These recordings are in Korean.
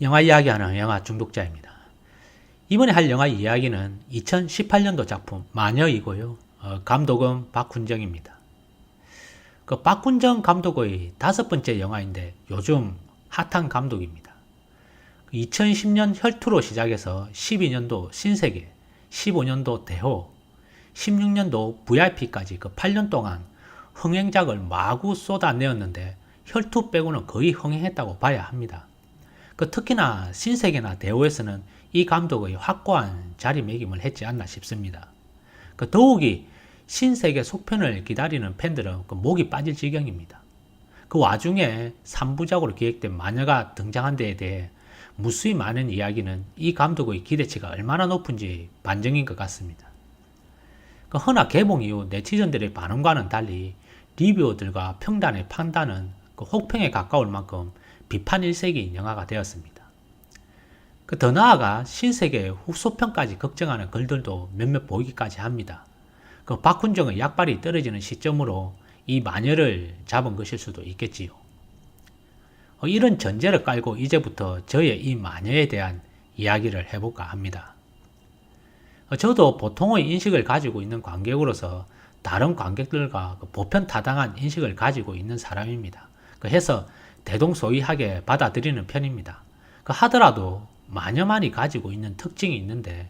영화 이야기하는 영화 중독자입니다. 이번에 할 영화 이야기는 2018년도 작품 마녀이고요. 어, 감독은 박훈정입니다. 그 박훈정 감독의 다섯 번째 영화인데 요즘 핫한 감독입니다. 2010년 혈투로 시작해서 12년도 신세계, 15년도 대호, 16년도 VIP까지 그 8년 동안 흥행작을 마구 쏟아내었는데 혈투 빼고는 거의 흥행했다고 봐야 합니다. 그 특히나 신세계나 대호에서는 이 감독의 확고한 자리매김을 했지 않나 싶습니다. 그 더욱이 신세계 속편을 기다리는 팬들은 그 목이 빠질 지경입니다. 그 와중에 3부작으로 기획된 마녀가 등장한 데에 대해 무수히 많은 이야기는 이 감독의 기대치가 얼마나 높은지 반증인 것 같습니다. 그 허나 개봉 이후 네티즌들의 반응과는 달리 리뷰어들과 평단의 판단은 그 혹평에 가까울 만큼 비판 일색인 영화가 되었습니다. 그 더 나아가 신세계의 후소평까지 걱정하는 글들도 몇몇 보이기까지 합니다. 그 박훈정의 약발이 떨어지는 시점으로 이 마녀를 잡은 것일 수도 있겠지요. 어, 이런 전제를 깔고 이제부터 저의 이 마녀에 대한 이야기를 해볼까 합니다. 어, 저도 보통의 인식을 가지고 있는 관객으로서 다른 관객들과 그 보편 타당한 인식을 가지고 있는 사람입니다. 그 해서 대동소이하게 받아들이는 편입니다. 그 하더라도 마녀만이 가지고 있는 특징이 있는데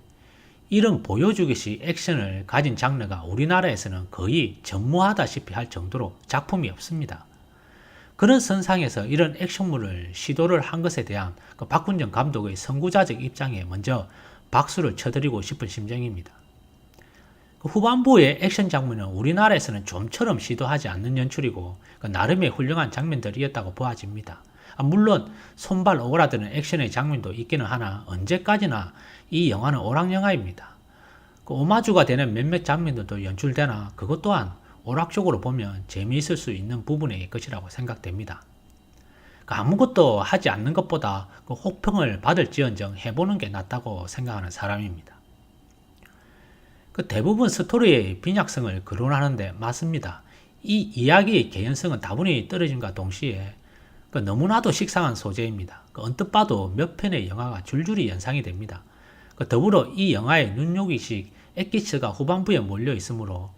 이런 보여주기식 액션을 가진 장르가 우리나라에서는 거의 전무하다시피 할 정도로 작품이 없습니다. 그런 선상에서 이런 액션물을 시도를 한 것에 대한 그 박훈정 감독의 선구자적 입장에 먼저 박수를 쳐드리고 싶은 심정입니다. 그 후반부의 액션 장면은 우리나라에서는 좀처럼 시도하지 않는 연출이고 그 나름의 훌륭한 장면들이었다고 보아집니다. 아, 물론 손발 오그라드는 액션의 장면도 있기는 하나 언제까지나 이 영화는 오락영화입니다. 그 오마주가 되는 몇몇 장면들도 연출되나 그것 또한 오락적으로 보면 재미있을 수 있는 부분일 것이라고 생각됩니다. 그 아무것도 하지 않는 것보다 그 혹평을 받을지언정 해보는 게 낫다고 생각하는 사람입니다. 그 대부분 스토리의 빈약성을 거론하는데 맞습니다. 이 이야기의 개연성은 다분히 떨어짐과 동시에 그 너무나도 식상한 소재입니다. 그 언뜻 봐도 몇 편의 영화가 줄줄이 연상이 됩니다. 그 더불어 이 영화의 눈요기식 액기스가 후반부에 몰려 있으므로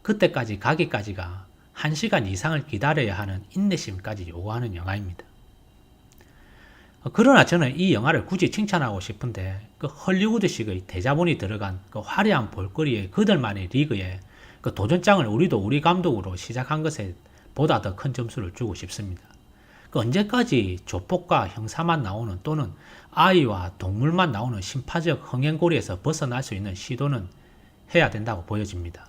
그때까지 가기까지가 1시간 이상을 기다려야 하는 인내심까지 요구하는 영화입니다. 그러나 저는 이 영화를 굳이 칭찬하고 싶은데 그 헐리우드식의 대자본이 들어간 그 화려한 볼거리의 그들만의 리그에 그 도전장을 우리도 우리 감독으로 시작한 것에 보다 더 큰 점수를 주고 싶습니다. 그 언제까지 조폭과 형사만 나오는 또는 아이와 동물만 나오는 심파적 흥행고리에서 벗어날 수 있는 시도는 해야 된다고 보여집니다.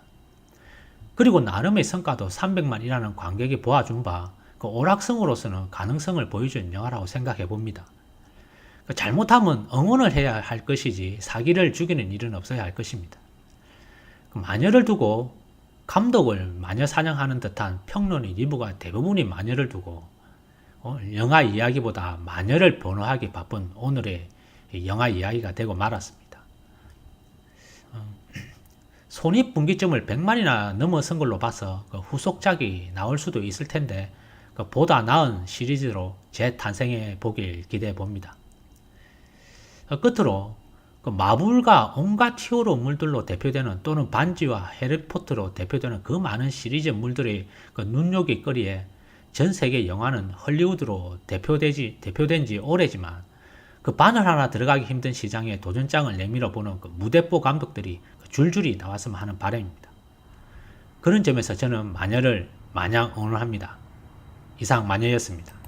그리고 나름의 성과도 300만이라는 관객이 보아준 바, 그 오락성으로서는 가능성을 보여준 영화라고 생각해 봅니다. 그 잘못하면 응원을 해야 할 것이지 사기를 죽이는 일은 없어야 할 것입니다. 그 마녀를 두고 감독을 마녀 사냥하는 듯한 평론의 리뷰가 대부분이 마녀를 두고 어, 영화 이야기보다 마녀를 변호하기 바쁜 오늘의 영화 이야기가 되고 말았습니다. 어, 손익분기점을 100만이나 넘어선 걸로 봐서 그 후속작이 나올 수도 있을 텐데 그 보다 나은 시리즈로 재탄생해 보길 기대해 봅니다. 어, 끝으로 그 마블과 온갖 히어로 물들로 대표되는 또는 반지와 해리포터로 대표되는 그 많은 시리즈 물들의 그 눈요깃거리에 전 세계 영화는 헐리우드로 대표되지, 대표된 지 오래지만 그 바늘 하나 들어가기 힘든 시장에 도전장을 내밀어 보는 그 무대뽀 감독들이 줄줄이 나왔으면 하는 바람입니다. 그런 점에서 저는 마녀를 마냥 응원합니다. 이상 마녀였습니다.